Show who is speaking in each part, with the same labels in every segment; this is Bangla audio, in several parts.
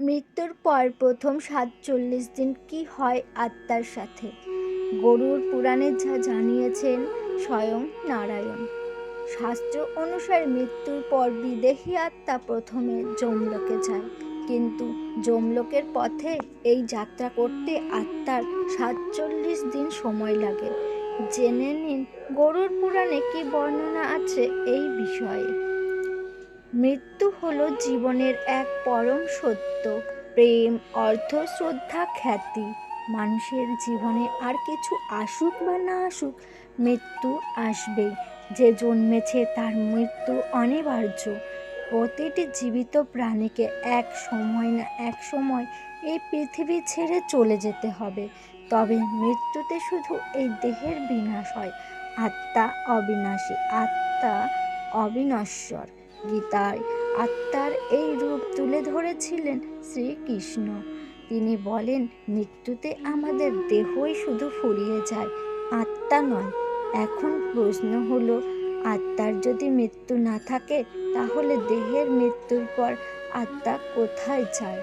Speaker 1: মৃত্যুর পর প্রথম সাতচল্লিশ দিন কি হয় আত্মার সাথে? গরুর পুরাণে যা জানিয়েছেন স্বয়ং নারায়ণ। শাস্ত্র অনুসারে মৃত্যুর পর বিদেহী আত্মা প্রথমে যমলোকে যায়। কিন্তু যমলোকের পথে এই যাত্রা করতে আত্মার সাতচল্লিশ দিন সময় লাগে। জেনে নিন, গরুর পুরাণে কি বর্ণনা আছে এই বিষয়ে? মৃত্যু হলো জীবনের এক পরম সত্য। প্রেম, অর্থ, শ্রদ্ধা, খ্যাতি। মানুষের জীবনে আর কিছু আসুক বা না আসুক, মৃত্যু আসবেই যে জন্মেছে তার মৃত্যু অনিবার্য। প্রতিটি জীবিত প্রাণীকে এক সময় না এক সময় এই পৃথিবী ছেড়ে চলে যেতে হবে। তবে মৃত্যুতে শুধু এই দেহের বিনাশ হয়। আত্মা অবিনাশী, আত্মা অবিনশ্বর। গীতায়। আত্মার এই রূপ তুলে ধরেছিলেন শ্রীকৃষ্ণ। তিনি বলেন, মৃত্যুতে আমাদের দেহই শুধু ফুরিয়ে যায়, আত্মা নয়। এখন প্রশ্ন হলো, আত্মার যদি মৃত্যু না থাকে, তাহলে দেহের মৃত্যুর পর আত্মা কোথায় যায়?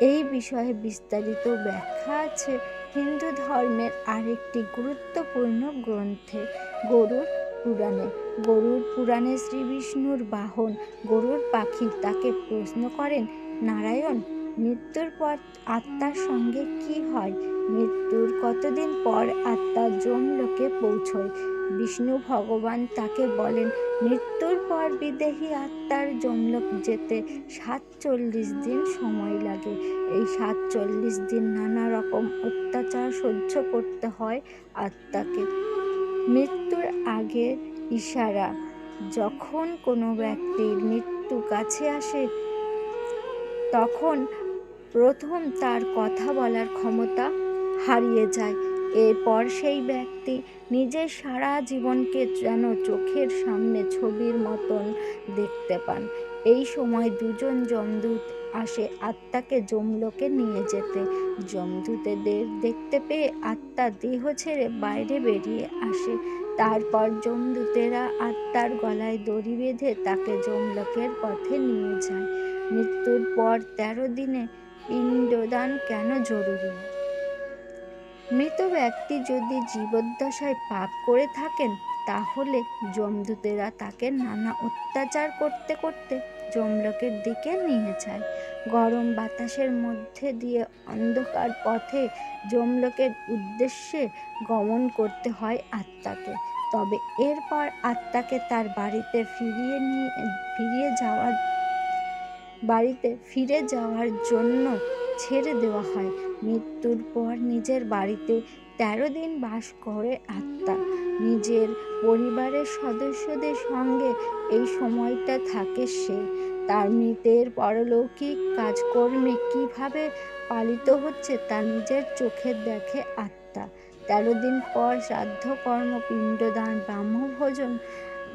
Speaker 1: এই বিষয়ে বিস্তারিত ব্যাখ্যা আছে হিন্দু ধর্মের আরেকটি গুরুত্বপূর্ণ গ্রন্থে, গরুর পুরাণে। গরুর পুরাণে শ্রী বিষ্ণুর বাহন, গরুর পাখি তাকে প্রশ্ন করেন, নারায়ণ, মৃত্যুর পর আত্মার সঙ্গে কি হয়? মৃত্যুর কতদিন পর আত্মা যমলোকে পৌঁছয়? বিষ্ণু ভগবান তাকে বলেন, মৃত্যুর পর বিদেহী আত্মার যমলোক যেতে সাতচল্লিশ দিন সময় লাগে। এই সাতচল্লিশ দিন নানা রকম অত্যাচার সহ্য করতে হয় আত্মাকে। মৃত্যুর আগের ইশারা। যখন কোনো ব্যক্তির মৃত্যু কাছে আসে, তখন প্রথম তার কথা বলার ক্ষমতা হারিয়ে যায়। এরপর সেই ব্যক্তি নিজের সারা জীবনকে যেন চোখের সামনে ছবির মতন দেখতে পান। এই সময় দুজন যমদূত আসে আত্মাকে যমলোকে নিয়ে যেতে। যমদূতেদের দেখতে পেয়ে আত্মা দেহ ছেড়ে বাইরে বেরিয়ে আসে। তারপর যমদূতেরা আত্মার গলায় দড়ি বেঁধে তাকে যমলোকের পথে নিয়ে যায়। মৃত্যুর পর তেরো দিনে পিণ্ডদান কেন জরুরি? মৃত ব্যক্তি যদি জীবদ্দশায় পাপ করে থাকেন, তাহলে যমদূতেরা তাকে নানা অত্যাচার করতে করতে যমলোকের দিকে নিয়ে যায়। গরম বাতাসের মধ্যে দিয়ে অন্ধকার পথে যমলোকের উদ্দেশ্যে গমন করতে হয় আত্মাকে। তবে এরপর আত্মাকে তার বাড়িতে ফিরিয়ে নিয়ে, ফিরিয়ে যাওয়ার, বাড়িতে ফিরে যাওয়ার জন্য ছেড়ে দেওয়া হয়। মৃত্যুর পর নিজের বাড়িতে তেরো দিন বাস করে আত্মা। নিজের পরিবারের সদস্যদের সঙ্গে এই সময়টা থাকে সে। তার মৃতের পরলৌকিক কাজকর্মে কীভাবে পালিত হচ্ছে তা নিজের চোখে দেখে আত্মা। তেরো দিন পর শ্রাদ্ধ কর্ম পিণ্ডদান ব্রাহ্মভোজন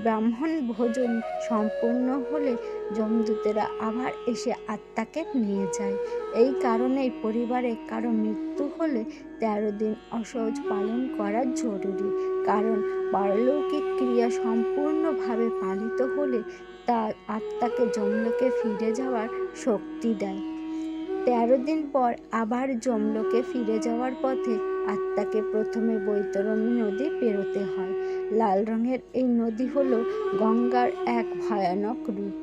Speaker 1: ব্রাহ্মণ ভোজন সম্পূর্ণ হলে যমদূতেরা আবার এসে আত্মাকে নিয়ে যায়। এই কারণেই পরিবারে কারও মৃত্যু হলে তেরো দিন অসহজ পালন করা জরুরি। কারণ পারলৌকিক ক্রিয়া সম্পূর্ণভাবে পালিত হলে তা আত্মাকে যমলোকে ফিরে যাওয়ার শক্তি দেয়। তেরো দিন পর আবার যমলোকে ফিরে যাওয়ার পথে আত্মাকে প্রথমে বৈতরণী নদী পেরোতে হয়। লাল রঙের এই নদী হলো গঙ্গার এক ভয়ানক রূপ।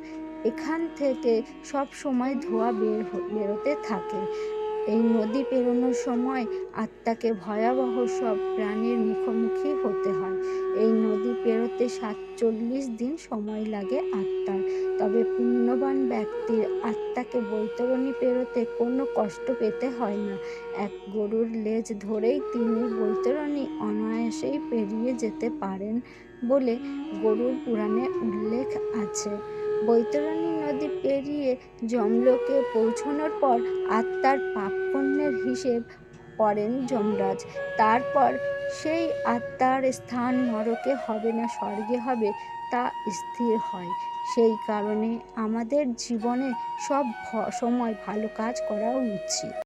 Speaker 1: এখান থেকে সব সময় ধোয়া বের বেরোতে থাকে। এই নদী পেরোনোর সময় আত্মাকে ভয়াবহ সব প্রাণীর মুখোমুখি হতে হয়। এই নদী পেরোতে সাতচল্লিশ দিন সময় লাগে আত্মার তবে পুণ্যবান ব্যক্তির আত্মাকে বৈতরণী পেরোতে কোনো কষ্ট পেতে হয় না। এক গরুর লেজ ধরেই তিনি বৈতরণী অনায়াসেই পেরিয়ে যেতে পারেন বলে গরুর পুরাণে উল্লেখ আছে। বৈতরণী নদী পেরিয়ে যমলোকে পৌঁছানোর পর আত্মার পাপ পাপপুণ্যের হিসেব করেন যমরাজ। তারপর সেই আত্মার স্থান নরকে হবে না, স্বর্গে হবে তা স্থির হয়। সেই কারণে আমাদের জীবনে সব সময় ভালো কাজ করা উচিত।